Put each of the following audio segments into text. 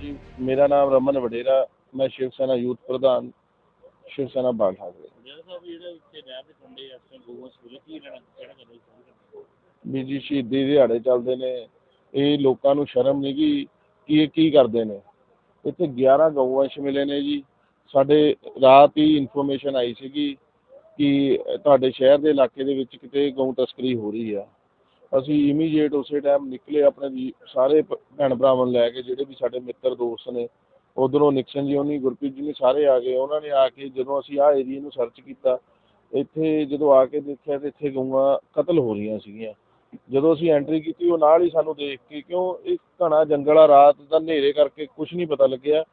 ਜੀ ਮੇਰਾ ਨਾਮ ਰਮਨ ਵਡੇਰਾ ਮੈਂ ਸ਼ਿਵ ਸੈਨਾ ਯੂਥ ਪ੍ਰਧਾਨ ਸ਼ਿਵ ਸੈਨਾ ਬਾਲ ਠਾਕਰੇ। ਜਿਹੜਾ ਸਾਹਿਬ ਜਿਹੜੇ ਇੱਥੇ ਨਹਿਰ ਦੇ ਕੰਢੇ ਇਸ ਟਾਈਮ ਗਊਆਂ ਸਕੂਲ ਕੀ ਰਹਿਣਾ ਕਹਿਣਾ ਚਾਹੁੰਦੇ ਹੋ ਵੀ ਜੀ ਸ਼ਹੀਦੀ ਦਿਹਾੜੇ ਚੱਲਦੇ ਨੇ। ਇਹ ਲੋਕਾਂ ਨੂੰ ਸ਼ਰਮ ਨਹੀਂ ਕਿ ਇਹ ਕੀ ਕਰਦੇ ਨੇ। ਇੱਥੇ 11 ਗਊਵੰਸ਼ ਮਿਲੇ ਨੇ ਜੀ। ਸਾਡੇ ਰਾਤ ਹੀ ਇਨਫੋਰਮੇਸ਼ਨ ਆਈ ਸੀਗੀ ਕਿ ਤੁਹਾਡੇ ਸ਼ਹਿਰ ਦੇ ਇਲਾਕੇ ਦੇ ਵਿੱਚ ਕਿਤੇ ਗਊ ਤਸਕਰੀ ਹੋ ਰਹੀ ਆ। ਅਸੀਂ ਇਮੀਡੀਏਟ ਉਸੇ ਟਾਈਮ ਨਿਕਲੇ ਆਪਣੇ ਜੀ, ਸਾਰੇ ਭ- ਭੈਣ ਭਰਾਵਾਂ ਨੂੰ ਲੈ ਕੇ ਜਿਹੜੇ ਵੀ ਸਾਡੇ ਮਿੱਤਰ ਦੋਸਤ ਨੇ, ਉਧਰੋਂ ਨਿਕਸਨ ਜੀ ਹੋਣੀ, ਗੁਰਪ੍ਰੀਤ ਜੀ ਨੇ ਸਾਰੇ ਆ ਗਏ। ਉਹਨਾਂ ਨੇ ਆ ਕੇ ਜਦੋਂ ਅਸੀਂ ਆਹ ਏਰੀਏ ਨੂੰ ਸਰਚ ਕੀਤਾ, ਇੱਥੇ ਜਦੋਂ ਆ ਕੇ ਦੇਖਿਆ ਤੇ ਇੱਥੇ ਗਊਆਂ ਕਤਲ ਹੋ ਰਹੀਆਂ ਸੀਗੀਆਂ। ਜਦੋਂ ਅਸੀਂ ਐਂਟਰੀ ਕੀਤੀ, ਉਹ ਨਾਲ ਹੀ ਸਾਨੂੰ ਦੇਖ ਕੇ ਕਿਉਂ ਇਹ ਘਣਾ ਜੰਗਲ ਆ, ਰਾਤ ਦਾ ਹਨੇਰੇ ਕਰਕੇ ਕੁਝ ਨਹੀਂ ਪਤਾ ਲੱਗਿਆ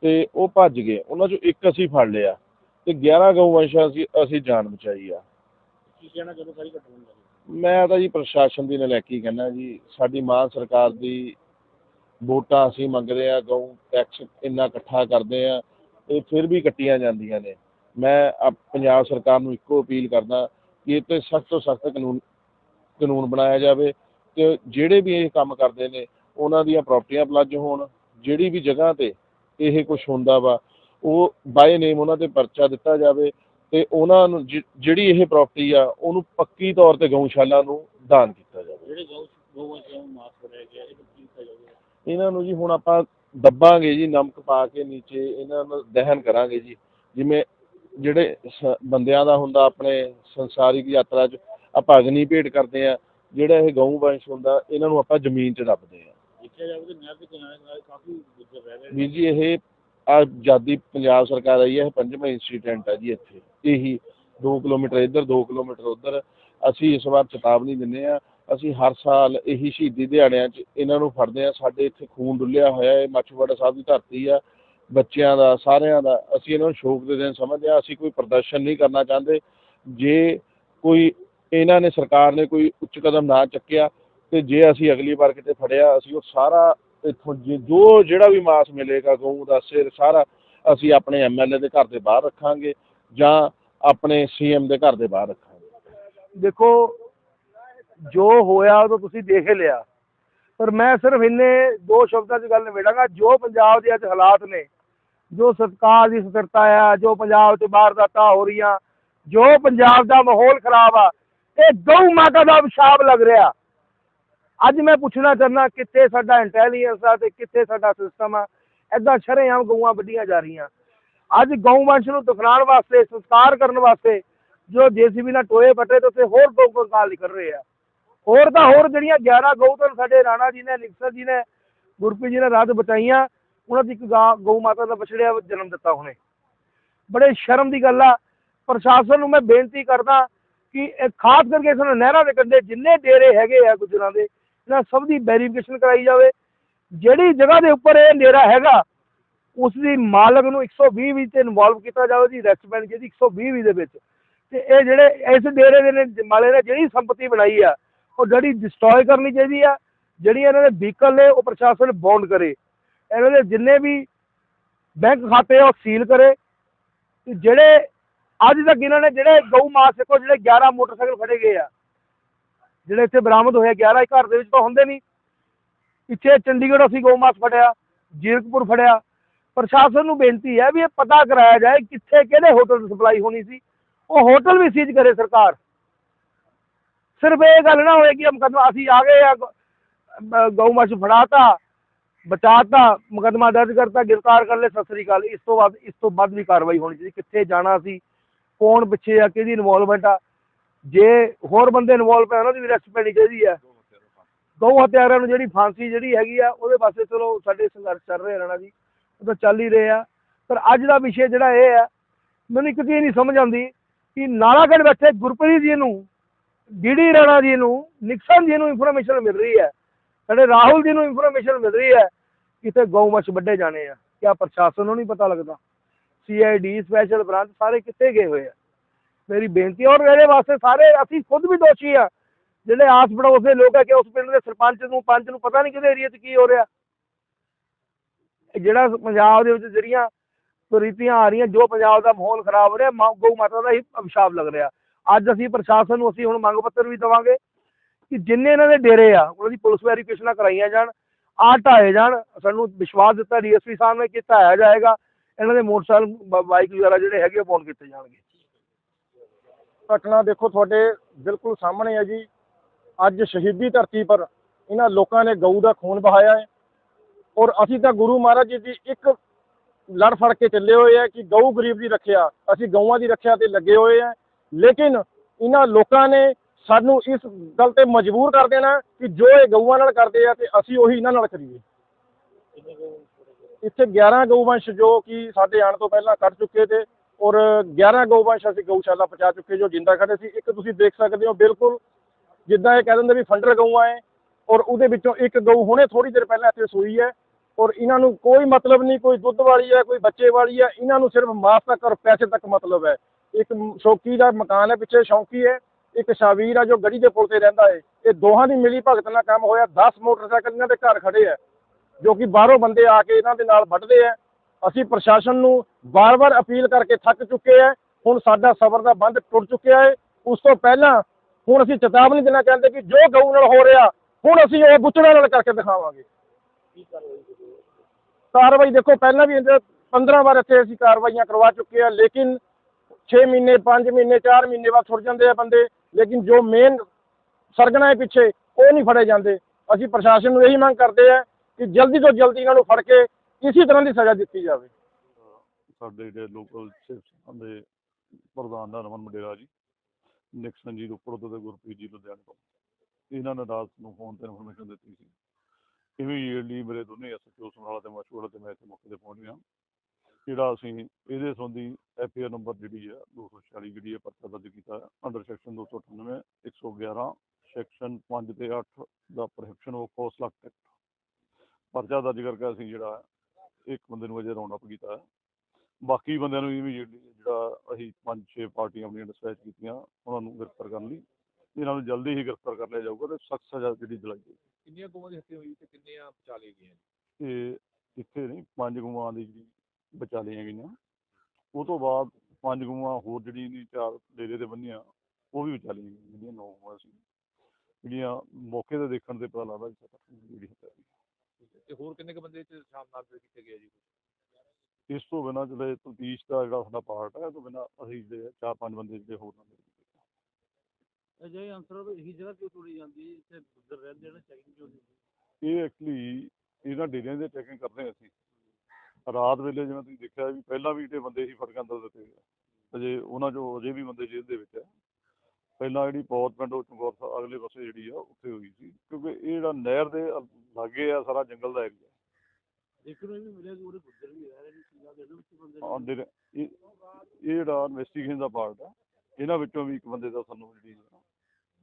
ਤੇ ਉਹ ਭੱਜ ਗਏ। ਉਹਨਾਂ ਚੋਂ ਇੱਕ ਅਸੀਂ ਫੜ ਲਿਆ ਤੇ 11 ਗਊਵੰਸ਼ਾਂ ਅਸੀਂ ਅਸੀਂ ਜਾਨ ਬਚਾਈ ਆ। ਕੀ ਕਹਿਣਾ ਚਾਹੁੰਦੇ ਸਾਰੀ ਘਟਨਾ ਬਾਰੇ ਮੈਂ ਤਾਂ ਜੀ ਪ੍ਰਸ਼ਾਸਨ ਦੀ ਨਲੈਕੀ ਕਹਿੰਦਾ ਜੀ, ਸਾਡੀ ਮਾਨ ਸਰਕਾਰ ਦੀ ਵੋਟਾਂ ਅਸੀਂ ਮੰਗਦੇ ਆ ਗਊ ਟੈਕਸ ਇੰਨਾ ਇਕੱਠਾ ਕਰਦੇ ਆ ਇਹ ਫਿਰ ਵੀ ਕੱਟੀਆਂ ਜਾਂਦੀਆਂ ਨੇ। ਮੈਂ ਪੰਜਾਬ ਸਰਕਾਰ ਨੂੰ ਇੱਕੋ ਅਪੀਲ ਕਰਦਾ ਕਿ ਇਹ ਤੇ ਸਖਤ ਤੋਂ ਸਖਤ ਕਾਨੂੰਨ ਕਾਨੂੰਨ ਬਣਾਇਆ ਜਾਵੇ ਤੇ ਜਿਹੜੇ ਵੀ ਇਹ ਕੰਮ ਕਰਦੇ ਨੇ, ਉਹਨਾਂ ਦੀਆਂ ਪ੍ਰਾਪਰਟੀਆਂ ਪਲੱਜ ਹੋਣ, ਜਿਹੜੀ ਵੀ ਜਗ੍ਹਾ ਤੇ ਇਹ ਕੁਝ ਹੁੰਦਾ ਵਾ, ਉਹ ਬਾਏ ਨੇਮ ਉਹਨਾਂ ਤੇ ਪਰਚਾ ਦਿੱਤਾ ਜਾਵੇ ਤੇ ਉਹਨਾਂ ਨੂੰ ਜਿਹੜੀ ਇਹ ਪ੍ਰਾਪਰਟੀ ਆ ਉਹਨੂੰ ਪੱਕੀ ਤੌਰ ਤੇ ਗਊਸ਼ਾਲਾ ਨੂੰ ਦਾਨ ਕੀਤਾ ਜਾਵੇ। ਜਿਹੜੇ ਗਊ ਗਊਆਂ ਨੂੰ ਮਾਸ ਬਣਾਇਆ ਗਿਆ ਇਹ ਕੀ ਕੀਤਾ ਜਾਊਗਾ। ਇਹਨਾਂ ਨੂੰ ਜੀ ਹੁਣ ਆਪਾਂ ਦੱਬਾਂਗੇ ਜੀ ਨਮਕ ਪਾ ਕੇ ਨੀਚੇ ਇਹਨਾਂ ਨੂੰ ਦਹਨ ਕਰਾਂਗੇ ਜੀ। ਜਿਵੇਂ ਜਿਹੜੇ ਬੰਦਿਆਂ ਦਾ ਹੁੰਦਾ ਆਪਣੇ ਸੰਸਾਰਿਕ ਯਾਤਰਾ 'ਚ ਆਪਾਂ ਅਗਨੀ ਭੇਟ ਕਰਦੇ ਆ ਜਿਹੜਾ ਇਹ ਗਊ ਵੰਸ਼ ਹੁੰਦਾ ਇਹਨਾਂ ਨੂੰ ਆਪਾਂ ਜ਼ਮੀਨ 'ਚ ਦੱਬਦੇ ਆ। ਦੇਖਿਆ ਜਾਵੇ ਤਾਂ ਨਹਿਰ ਦੇ ਕਿਨਾਰੇ ਕਾਫੀ ਵੀਰ ਜੀ ਇਹ ਆਜ਼ਾਦੀ ਪੰਜਾਬ ਸਰਕਾਰ ਆਈ ਹੈ, ਇਹ ਪੰਜਵਾਂ ਇੰਸੀਡੈਂਟ ਹੈ ਜੀ ਇੱਥੇ। ਇਹੀ 2 ਕਿਲੋਮੀਟਰ ਇੱਧਰ 2 ਕਿਲੋਮੀਟਰ ਉੱਧਰ। ਅਸੀਂ ਇਸ ਵਾਰ ਚੇਤਾਵਨੀ ਦਿੰਦੇ ਆ ਅਸੀਂ ਹਰ ਸਾਲ ਇਹੀ ਸ਼ਹੀਦੀ ਦਿਹਾੜਿਆਂ 'ਚ ਇਹਨਾਂ ਨੂੰ ਫੜਦੇ ਆ ਸਾਡੇ ਇੱਥੇ ਖੂਨ ਡੁੱਲਿਆ ਹੋਇਆ ਹੈ, ਮੱਛਵਾੜਾ ਸਾਹਿਬ ਦੀ ਧਰਤੀ ਆ, ਬੱਚਿਆਂ ਦਾ, ਸਾਰਿਆਂ ਦਾ। ਅਸੀਂ ਇਹਨਾਂ ਨੂੰ ਸ਼ੋਕ ਦੇ ਦਿਨ ਸਮਝਦੇ ਆ ਅਸੀਂ ਕੋਈ ਪ੍ਰਦਰਸ਼ਨ ਨਹੀਂ ਕਰਨਾ ਚਾਹੁੰਦੇ। ਜੇ ਕੋਈ ਇਹਨਾਂ ਨੇ, ਸਰਕਾਰ ਨੇ ਕੋਈ ਉੱਚ ਕਦਮ ਨਾ ਚੱਕਿਆ ਤੇ ਜੇ ਅਸੀਂ ਅਗਲੀ ਵਾਰ ਕਿਤੇ ਫੜਿਆ, ਅਸੀਂ ਉਹ ਸਾਰਾ ਇੱਥੋਂ ਜੋ ਜਿਹੜਾ ਵੀ ਮਾਸ ਮਿਲੇਗਾ, ਗਊ ਦਾ ਸਿਰ ਸਾਰਾ ਅਸੀਂ ਆਪਣੇ ਐਮਐਲਏ ਦੇ ਘਰ ਦੇ ਬਾਹਰ ਰੱਖਾਂਗੇ ਜਾਂ ਆਪਣੇ ਸੀਐਮ ਦੇ ਘਰ ਦੇ ਬਾਹਰ ਰੱਖਾਂਗੇ। ਦੇਖੋ, ਜੋ ਹੋਇਆ ਉਹ ਤੁਸੀਂ ਦੇਖ ਲਿਆ। ਪਰ ਮੈਂ ਸਿਰਫ ਇੰਨੇ ਦੋ ਸ਼ਬਦਾਂ 'ਚ ਗੱਲ ਨਿਬੇੜਾਂਗਾ, ਜੋ ਪੰਜਾਬ ਦੇ ਅੱਜ ਹਾਲਾਤ ਨੇ, ਜੋ ਸਰਕਾਰ ਦੀ ਸਥਿਰਤਾ ਆ, ਜੋ ਪੰਜਾਬ 'ਚ ਵਾਰਦਾਤਾਂ ਹੋ ਰਹੀਆਂ, ਜੋ ਪੰਜਾਬ ਦਾ ਮਾਹੌਲ ਖਰਾਬ ਆ, ਇਹ ਗਊ ਮਾਤਾ ਦਾ ਅਭਿਸ਼ਾਪ ਲੱਗ ਰਿਹਾ। ਅੱਜ ਮੈਂ ਪੁੱਛਣਾ ਚਾਹੁੰਦਾ ਕਿੱਥੇ ਸਾਡਾ ਇੰਟੈਲੀਜੈਂਸ ਆ ਤੇ ਕਿੱਥੇ ਸਾਡਾ ਸਿਸਟਮ ਆ? ਐਦਾਂ ਸ਼ਰੇਆਮ ਗਊਆਂ ਵੱਢੀਆਂ ਜਾ ਰਹੀਆਂ। ਅੱਜ ਗਊ ਵੰਸ਼ ਨੂੰ ਦਫਨਾਉਣ ਵਾਸਤੇ, ਸੰਸਕਾਰ ਕਰਨ ਵਾਸਤੇ ਜੋ ਜੇਸੀਬੀ ਨਾਲ ਟੋਏ ਪੱਟੇ ਤੇ ਉੱਥੇ ਹੋਰ ਦੋ ਕੰਕਾਲ ਨਿਕਲ ਰਹੇ ਆ। ਹੋਰ ਤਾਂ ਹੋਰ ਜਿਹੜੀਆਂ 11 ਗਊ ਤੋਂ ਸਾਡੇ ਰਾਣਾ ਜੀ ਨੇ ਨਿਕਸਰ ਜੀ ਨੇ, ਗੁਰਪ੍ਰੀਤ ਜੀ ਨੇ ਰਾਤ ਬਚਾਈਆਂ, ਉਹਨਾਂ ਦੀ ਇੱਕ ਗਾਂ ਗਊ ਮਾਤਾ ਦਾ ਬਛੜਿਆ ਜਨਮ ਦਿੱਤਾ ਹੁਣੇ ਬੜੇ ਸ਼ਰਮ ਦੀ ਗੱਲ ਆ। ਪ੍ਰਸ਼ਾਸਨ ਨੂੰ ਮੈਂ ਬੇਨਤੀ ਕਰਦਾ ਕਿ ਖਾਸ ਕਰਕੇ ਇਸ ਨਹਿਰਾਂ ਦੇ ਕੰਢੇ ਜਿੰਨੇ ਡੇਰੇ ਹੈਗੇ ਆ ਗੁਜਰਾਂ ਦੇ ਇਹਨਾਂ ਸਭ ਦੀ ਵੈਰੀਫਿਕੇਸ਼ਨ ਕਰਾਈ ਜਾਵੇ। ਜਿਹੜੀ ਜਗ੍ਹਾ ਦੇ ਉੱਪਰ ਇਹ ਡੇਰਾ ਹੈਗਾ, ਉਸ ਦੀ ਮਾਲਕ ਨੂੰ 120 ਵਿੱਚ ਇਨਵੋਲਵ ਕੀਤਾ ਜਾਵੇ ਜੀ ਰੈਸਪੈਂਡ ਜਿਹਦੀ 120 ਵੀ ਦੇ ਵਿੱਚ। ਤੇ ਇਹ ਜਿਹੜੇ ਇਸ ਡੇਰੇ ਦੇ ਮਾਲੇ ਨੇ ਜਿਹੜੀ ਸੰਪਤੀ ਬਣਾਈ ਆ, ਉਹ ਜਿਹੜੀ ਡਿਸਟਰੋਏ ਕਰਨੀ ਚਾਹੀਦੀ ਆ ਜਿਹੜੀ ਇਹਨਾਂ ਦੇ ਵਹੀਕਲ ਨੇ, ਉਹ ਪ੍ਰਸ਼ਾਸਨ ਬੌਂਡ ਕਰੇ। ਇਹਨਾਂ ਦੇ ਜਿੰਨੇ ਵੀ ਬੈਂਕ ਖਾਤੇ ਆ, ਉਹ ਸੀਲ ਕਰੇ। ਤੇ ਜਿਹੜੇ ਅੱਜ ਤੱਕ ਇਹਨਾਂ ਨੇ ਜਿਹੜੇ ਗਊ ਮਾਸ ਦੇਖੋ, ਜਿਹੜੇ 11 ਮੋਟਰਸਾਈਕਲ ਫੜੇ ਗਏ ਆ ਜਿਹੜੇ ਇੱਥੇ ਬਰਾਮਦ ਹੋਏ 11 ਘਰ ਦੇ ਵਿੱਚ ਤਾਂ ਹੁੰਦੇ ਨਹੀਂ। ਪਿੱਛੇ ਚੰਡੀਗੜ੍ਹ ਅਸੀਂ ਗਊ ਮਾਸ ਫੜਿਆ, ਜੀਰਕਪੁਰ ਫੜਿਆ। ਪ੍ਰਸ਼ਾਸਨ ਨੂੰ ਬੇਨਤੀ ਹੈ ਵੀ ਇਹ ਪਤਾ ਕਰਾਇਆ ਜਾਏ ਕਿੱਥੇ ਕਿਹੜੇ ਹੋਟਲ ਸਪਲਾਈ ਹੋਣੀ ਸੀ। ਉਹ ਹੋਟਲ ਵੀ ਸੀਜ਼ ਕਰੇ ਸਰਕਾਰ। ਸਿਰਫ ਇਹ ਗੱਲ ਨਾ ਹੋਏ ਕਿ ਮੁਕੱਦਮਾ, ਅਸੀਂ ਆ ਗਏ ਆ, ਗ- ਅਹ ਗਊ ਮਾਸ ਫੜਾਤਾ, ਬਚਾਤਾ, ਮੁਕੱਦਮਾ ਦਰਜ ਕਰਤਾ, ਗ੍ਰਿਫਤਾਰ ਕਰ ਲੈ ਸਤਿ ਸ੍ਰੀ ਅਕਾਲ। ਇਸ ਤੋਂ ਬਾਅਦ, ਇਸ ਤੋਂ ਬਾਅਦ ਵੀ ਕਾਰਵਾਈ ਹੋਣੀ ਚਾਹੀਦੀ ਕਿੱਥੇ ਜਾਣਾ ਸੀ, ਕੌਣ ਪਿੱਛੇ ਆ, ਕਿਹਦੀ ਇਨਵੋਲਵਮੈਂਟ ਆ। ਜੇ ਹੋਰ ਬੰਦੇ ਇਨਵੋਲਵ ਹੈ ਉਹਨਾਂ ਦੀ ਵੀ ਰੈਸਟ ਪੈਣੀ ਚਾਹੀਦੀ ਹੈ ਗਊ ਹਥਿਆਰਾਂ ਨੂੰ ਜਿਹੜੀ ਫਾਂਸੀ ਜਿਹੜੀ ਹੈਗੀ ਆ, ਉਹਦੇ ਵਾਸਤੇ ਚਲੋ ਸਾਡੇ ਸੰਘਰਸ਼ ਚੱਲ ਰਹੇ ਰਾਣਾ ਜੀ, ਉਹ ਤਾਂ ਚੱਲ ਹੀ ਰਹੇ ਆ। ਪਰ ਅੱਜ ਦਾ ਵਿਸ਼ੇ ਜਿਹੜਾ ਇਹ ਆ, ਮੈਨੂੰ ਇੱਕ ਚੀਜ਼ ਨਹੀਂ ਸਮਝ ਆਉਂਦੀ ਕਿ ਨਾਲਾਗੜ੍ਹ ਬੈਠੇ ਗੁਰਪ੍ਰੀਤ ਜੀ ਨੂੰ ਡੀਡੀ ਰਾਣਾ ਜੀ ਨੂੰ, ਨਿਕਸਨ ਜੀ ਨੂੰ ਇਨਫੋਰਮੇਸ਼ਨ ਮਿਲ ਰਹੀ ਹੈ। ਸਾਡੇ ਰਾਹੁਲ ਜੀ ਨੂੰ ਇਨਫੋਰਮੇਸ਼ਨ ਮਿਲ ਰਹੀ ਹੈ ਕਿਤੇ ਇੱਥੇ ਗਊ ਵੱਡੇ ਜਾਣੇ ਆ। ਕਿਆ ਪ੍ਰਸ਼ਾਸਨ ਨੂੰ ਨਹੀਂ ਪਤਾ ਲੱਗਦਾ? ਸੀਆਈਡੀ ਸਪੈਸ਼ਲ ਬ੍ਰਾਂਚ ਸਾਰੇ ਕਿੱਥੇ ਗਏ ਹੋਏ ਆ? ਮੇਰੀ ਬੇਨਤੀ ਔਰ ਇਹਦੇ ਵਾਸਤੇ ਸਾਰੇ ਅਸੀਂ ਖੁਦ ਵੀ ਦੋਸ਼ੀ ਆ ਜਿਹੜੇ ਆਸ ਪੜੋਸ ਦੇ ਲੋਕ ਆ ਕਿ ਉਸ ਪਿੰਡ ਦੇ ਸਰਪੰਚ ਨੂੰ, ਪੰਚ ਨੂੰ ਪਤਾ ਨਹੀਂ ਕਿਹਦੇ ਏਰੀਆ 'ਚ ਕੀ ਹੋ ਰਿਹਾ। ਜਿਹੜਾ ਪੰਜਾਬ ਦੇ ਵਿੱਚ ਜਿਹੜੀਆਂ ਕੁਰੀਤੀਆਂ ਆ ਰਹੀਆਂ, ਜੋ ਪੰਜਾਬ ਦਾ ਮਾਹੌਲ ਖਰਾਬ ਹੋ ਰਿਹਾ ਗਊ ਮਾਤਾ ਦਾ ਹੀ ਅਭਿਸ਼ਾਪ ਲੱਗ ਰਿਹਾ। ਅੱਜ ਅਸੀਂ ਪ੍ਰਸ਼ਾਸਨ ਨੂੰ ਅਸੀਂ ਹੁਣ ਮੰਗ ਪੱਤਰ ਵੀ ਦੇਵਾਂਗੇ ਕਿ ਜਿੰਨੇ ਇਹਨਾਂ ਦੇ ਡੇਰੇ ਆ, ਉਹਨਾਂ ਦੀ ਪੁਲਿਸ ਵੈਰੀਫਿਕੇਸ਼ਨਾਂ ਕਰਾਈਆਂ ਜਾਣ ਆ ਢਾਏ ਜਾਣ। ਸਾਨੂੰ ਵਿਸ਼ਵਾਸ ਦਿੱਤਾ ਡੀਐਸਪੀ ਸਾਹਿਬ ਨੇ ਕਿ ਢਾਇਆ ਜਾਏਗਾ। ਇਹਨਾਂ ਦੇ ਮੋਟਰਸਾਈਕਲ ਬਾਈਕ ਵਗੈਰਾ ਜਿਹੜੇ ਹੈਗੇ ਉਹ ਬੌਂਡ ਕੀਤੇ ਜਾਣਗੇ। ਘਟਨਾ ਦੇਖੋ ਤੁਹਾਡੇ ਬਿਲਕੁਲ ਸਾਹਮਣੇ ਹੈ ਜੀ। ਅੱਜ ਸ਼ਹੀਦੀ ਧਰਤੀ ਪਰ ਇਹਨਾਂ ਲੋਕਾਂ ਨੇ ਗਊ ਦਾ ਖੂਨ ਬਹਾਇਆ ਹੈ। ਔਰ ਅਸੀਂ ਤਾਂ ਗੁਰੂ ਮਹਾਰਾਜ ਜੀ ਦੀ ਇੱਕ ਲੜ ਫੜ ਕੇ ਚੱਲੇ ਹੋਏ ਆ ਕਿ ਗਊ ਗਰੀਬ ਦੀ ਰੱਖਿਆ, ਅਸੀਂ ਗਊਆਂ ਦੀ ਰੱਖਿਆ ਤੇ ਲੱਗੇ ਹੋਏ ਆ ਲੇਕਿਨ ਇਹਨਾਂ ਲੋਕਾਂ ਨੇ ਸਾਨੂੰ ਇਸ ਗੱਲ ਤੇ ਮਜਬੂਰ ਕਰ ਦੇਣਾ ਕਿ ਜੋ ਇਹ ਗਊਆਂ ਨਾਲ ਕਰਦੇ ਆ ਤੇ ਅਸੀਂ ਉਹੀ ਇਹਨਾਂ ਨਾਲ ਕਰੀਏ। ਕਿੰਨੇ ਕੋ ਇੱਥੇ 11 ਗਊਵੰਸ਼ ਜੋ ਕਿ ਸਾਡੇ ਆਉਣ ਤੋਂ ਪਹਿਲਾਂ ਕੱਢ ਚੁੱਕੇ ਤੇ ਔਰ 11 ਗਊਵੰਸ਼ ਅਸੀਂ ਗਊਸ਼ਾਲਾ ਪਹੁੰਚਾ ਚੁੱਕੇ ਜੋ ਜਿੰਦਾ ਖੜੇ ਸੀ। ਇੱਕ ਤੁਸੀਂ ਦੇਖ ਸਕਦੇ ਹੋ ਬਿਲਕੁਲ ਜਿੱਦਾਂ ਇਹ ਕਹਿ ਦਿੰਦੇ ਵੀ ਫੰਡਰ ਗਊਆਂ ਹੈ ਔਰ ਉਹਦੇ ਵਿੱਚੋਂ ਇੱਕ ਗਊ ਹੁਣੇ ਥੋੜੀ ਦੇਰ ਪਹਿਲਾਂ ਇੱਥੇ ਸੂਈ ਹੈ ਔਰ ਇਹਨਾਂ ਨੂੰ ਕੋਈ ਮਤਲਬ ਨਹੀਂ, ਕੋਈ ਦੁੱਧ ਵਾਲੀ ਹੈ ਕੋਈ ਬੱਚੇ ਵਾਲੀ ਹੈ ਇਹਨਾਂ ਨੂੰ ਸਿਰਫ ਮਾਸ ਤੱਕ ਔਰ ਪੈਸੇ ਤੱਕ ਮਤਲਬ ਹੈ ਇੱਕ ਸ਼ੌਕੀ ਦਾ ਮਕਾਨ ਹੈ ਪਿੱਛੇ ਸ਼ੌਕੀ ਹੈ ਇੱਕ ਸ਼ਾਵੀਰ ਆ ਜੋ ਗੜੀ ਦੇ ਪੁਲ ਤੇ ਰਹਿੰਦਾ ਹੈ ਇਹ ਦੋਹਾਂ ਦੀ ਮਿਲੀ ਭਗਤ ਨਾਲ ਕੰਮ ਹੋਇਆ 10 ਮੋਟਰਸਾਈਕਲ ਇਹਨਾਂ ਦੇ ਘਰ ਖੜੇ ਹੈ ਜੋ ਕਿ ਬਾਹਰੋਂ ਬੰਦੇ ਆ ਕੇ ਇਹਨਾਂ ਦੇ ਨਾਲ ਵੱਢਦੇ ਆ ਅਸੀਂ ਪ੍ਰਸ਼ਾਸਨ ਨੂੰ ਵਾਰ-ਵਾਰ ਅਪੀਲ ਕਰਕੇ ਥੱਕ ਚੁੱਕੇ ਆ। ਹੁਣ ਸਾਡਾ ਸਬਰ ਦਾ ਬੰਦ ਟੁੱਟ ਚੁੱਕਿਆ ਹੈ ਉਸ ਤੋਂ ਪਹਿਲਾਂ ਹੁਣ ਅਸੀਂ ਚੇਤਾਵਨੀ ਦੇਣਾ ਚਾਹੁੰਦੇ ਕਿ ਜੋ ਗਊ ਨਾਲ ਹੋ ਰਿਹਾ, ਹੁਣ ਅਸੀਂ ਉਹ ਬੁੱਚੜਾਂ ਨਾਲ ਕਰਕੇ ਦਿਖਾਵਾਂਗੇ। ਕਾਰਵਾਈ ਦੇਖੋ, ਪਹਿਲਾਂ ਵੀ ਇਹਦੇ 15 ਵਾਰ ਇੱਥੇ ਅਸੀਂ ਕਾਰਵਾਈਆਂ ਕਰਵਾ ਚੁੱਕੇ ਆ, ਲੇਕਿਨ 6 ਮਹੀਨੇ 5 ਮਹੀਨੇ 4 ਮਹੀਨੇ ਬਾਅਦ ਛੁੱਟ ਜਾਂਦੇ ਆ ਬੰਦੇ। ਲੇਕਿਨ ਜੋ ਮੇਨ ਸਰਗਣਾ ਹੈ ਪਿੱਛੇ, ਉਹ ਨਹੀਂ ਫੜੇ ਜਾਂਦੇ। ਅਸੀਂ ਪ੍ਰਸ਼ਾਸਨ ਨੂੰ ਇਹੀ ਮੰਗ ਕਰਦੇ ਆ ਕਿ ਜਲਦੀ ਤੋਂ ਜਲਦੀ ਇਹਨਾਂ ਨੂੰ ਫੜ ਕੇ ਇਸੇ ਤਰ੍ਹਾਂ ਦੀ ਸਜ਼ਾ ਦਿੱਤੀ ਜਾਵੇ। ਸਾਡੇ ਜਿਹੜੇ ਲੋਕਲ ਸਿਵ ਦੇ ਪ੍ਰਧਾਨ ਦਾ ਰਮਨ ਮੰਡੇਰਾ ਜੀ, ਨਿਕਸਨ ਜੀ ਰੋਪੜ ਤੋਂ ਤੇ ਗੁਰਪ੍ਰੀਤ ਜੀ ਲੁਧਿਆਣੇ ਤੋਂ। ਇਹਨਾਂ ਨੇ ਰਾਤ ਨੂੰ ਫੋਨ ਤੇ ਇਨਫੋਰਮੇਸ਼ਨ ਦਿੱਤੀ ਸੀ। ਇਮੀਡੀਏਟਲੀ ਮੇਰੇ ਦੋਨੇ ਐਸਐਚਓ ਸਮਰਾਲਾ ਤੇ ਮਸ਼ਹੂਰ ਤੇ ਮੈਂ ਇੱਥੇ ਮੌਕੇ ਤੇ ਪਹੁੰਚ ਗਿਆ। ਜਿਹੜਾ ਅਸੀਂ ਇਹਦੇ ਸੰਬੰਧੀ ਐਫਆਰ ਨੰਬਰ ਜਿਹੜੀ ਹੈ 246 ਜਿਹੜੀ ਹੈ ਪਰਚਾ ਦਰਜ ਕੀਤਾ ਅੰਡਰ ਸੈਕਸ਼ਨ 298 111 ਸੈਕਸ਼ਨ 5 ਤੇ 8 ਦਾ ਪ੍ਰੋਹਿਬਿਸ਼ਨ ਆਫ ਫੋਰਸ ਐਕਟ ਪਰਚਾ ਦਰਜ ਕਰਕੇ ਅਸੀਂ ਜਿਹੜਾ ਇੱਕ ਬੰਦੇ ਨੂੰ ਅਜੇ ਰਾਉਂਡ ਅਪ ਕੀਤਾ ਹੈ। ਬਾਕੀ ਬੰਦਿਆਂ ਨੂੰ ਇਮੀਡੀਏਟਲੀ ਜਿਹੜਾ ਅਸੀਂ ਪੰਜ ਛੇ ਪਾਰਟੀਆਂ ਆਪਣੀਆਂ ਡਿਸਪੈਚ ਕੀਤੀਆਂ ਉਹਨਾਂ ਨੂੰ ਗ੍ਰਿਫਤਾਰ ਕਰਨ ਲਈ। ਇਹਨਾਂ ਨੂੰ ਜਲਦੀ ਹੀ ਗ੍ਰਿਫਤਾਰ ਕਰ ਲਿਆ ਜਾਊਗਾ ਤੇ ਸਖਤ ਸਜ਼ਾ ਜਿਹੜੀ ਦਿਲਾਈ ਜਾਊਗੀ ਕਿੰਨੀਆਂ ਗਊਆਂ ਦੀ ਹੱਤਿਆ ਹੋਈ ਤੇ ਕਿੰਨੀਆਂ ਬਚਾ ਲਈਆਂ ਗਈਆਂ ਤੇ ਇੱਥੇ ਨਹੀਂ ਪੰਜ ਗਊਆਂ ਦੀ ਜਿਹੜੀ ਬਚਾ ਲਈਆਂ ਗਈਆਂ। ਉਹ ਤੋਂ ਬਾਅਦ ਪੰਜ ਗਊਆਂ ਹੋਰ ਜਿਹੜੀ ਨਹੀਂ ਚਾਰ ਡੇਰੇ ਤੇ ਬੰਨੀਆਂ ਉਹ ਵੀ ਬਚਾ ਲਈਆਂ ਗਈਆਂ ਜਿਹੜੀਆਂ ਨੌ ਗਊਆਂ ਸੀ। ਜਿਹੜੀਆਂ ਮੌਕੇ ਤੇ ਦੇਖਣ ਤੇ ਪਤਾ ਲੱਗਦਾ ਵੀ ਜਿਹੜੀ ਹੱਤਿਆ। ਠੀਕ ਹੈ। ਤੇ ਹੋਰ ਕਿੰਨੇ ਕੁ ਬੰਦੇ ਚ ਸ਼ਾਮਲਾਤ ਕੀਤੇ ਗਏ ਜੀ ਇਸ ਤੋਂ ਬਿਨਾਂ ਜਿਹੜੇ ਤਫਤੀਸ਼ ਦਾ ਜਿਹੜਾ ਸਾਡਾ ਪਾਰਟ ਹੈ ਇਹ ਤੋਂ ਬਿਨਾਂ ਅਸੀਂ ਜਿਹੜੇ ਚਾਰ ਪੰਜ ਬੰਦੇ ਜਿਹੜੇ ਹੋਰ ਨਾਲ ਅਜੇ ਅੰਸਰ ਇਹੀ ਜਗ੍ਹਾ ਕਿਉਂ ਤੋੜੀ ਜਾਂਦੀ ਹੈ ਇੱਥੇ ਬੁੱਧਰ ਰਹਿੰਦੇ ਨੇ ਚੈਕਿੰਗ ਕਿਉਂ ਨਹੀਂ? ਇਹ ਐਕਚੁਅਲੀ ਇਹਨਾਂ ਡੇਰਿਆਂ ਦੀ ਚੈਕਿੰਗ ਕਰਦੇ ਹਾਂ ਅਸੀਂ। ਰਾਤ ਵੇਲੇ ਜਿਵੇਂ ਤੁਸੀਂ ਦੇਖਿਆ ਵੀ ਪਹਿਲਾਂ ਵੀ ਜਿਹੜੇ ਬੰਦੇ ਸੀ ਫੜਕਾਂ ਅੰਦਰ ਦਿੱਤੇ ਗਏ ਅਜੇ ਉਹਨਾਂ ਚੋਂ ਅਜੇ ਵੀ ਬੰਦੇ ਜੇਲ੍ਹ ਦੇ ਵਿੱਚ ਹੈ ਪਹਿਲਾਂ ਜਿਹੜੀ ਪੌਤ ਪਿੰਡ ਉਹ ਚੰਗੌਰ ਸਾਹਿਬ ਅਗਲੇ ਪਾਸੇ ਜਿਹੜੀ ਆ ਉੱਥੇ ਹੋਈ ਸੀ। ਕਿਉਂਕਿ ਇਹ ਜਿਹੜਾ ਨਹਿਰ ਦੇ ਲਾਗੇ ਆ ਸਾਰਾ ਜੰਗਲ ਦਾ ਏਰੀਆ ਦੇਖਣ ਨੂੰ ਇਹ ਵੀ ਮਿਲਿਆ ਕਿ ਉਹਦੇ ਬੁੱਧਰ ਵੀ ਰਹਿ ਰਹੇ ਨੇ ਸੀਗਾ ਦੇ ਵਿੱਚ ਬੰਦੇ ਹਾਂ ਡੇਰੇ ਇਹ ਇਹ ਜਿਹੜਾ ਇਨਵੈਸਟੀਗੇਸ਼ਨ ਦਾ ਪਾਰਟ ਆ ਇਹਨਾਂ ਵਿੱਚੋਂ ਵੀ ਇੱਕ ਬੰਦੇ ਦਾ ਸਾਨੂੰ ਜਿਹੜੀ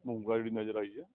ਮੂੰਗਾ ਜਿਹੜੀ ਨਜ਼ਰ ਆਈ ਹੈ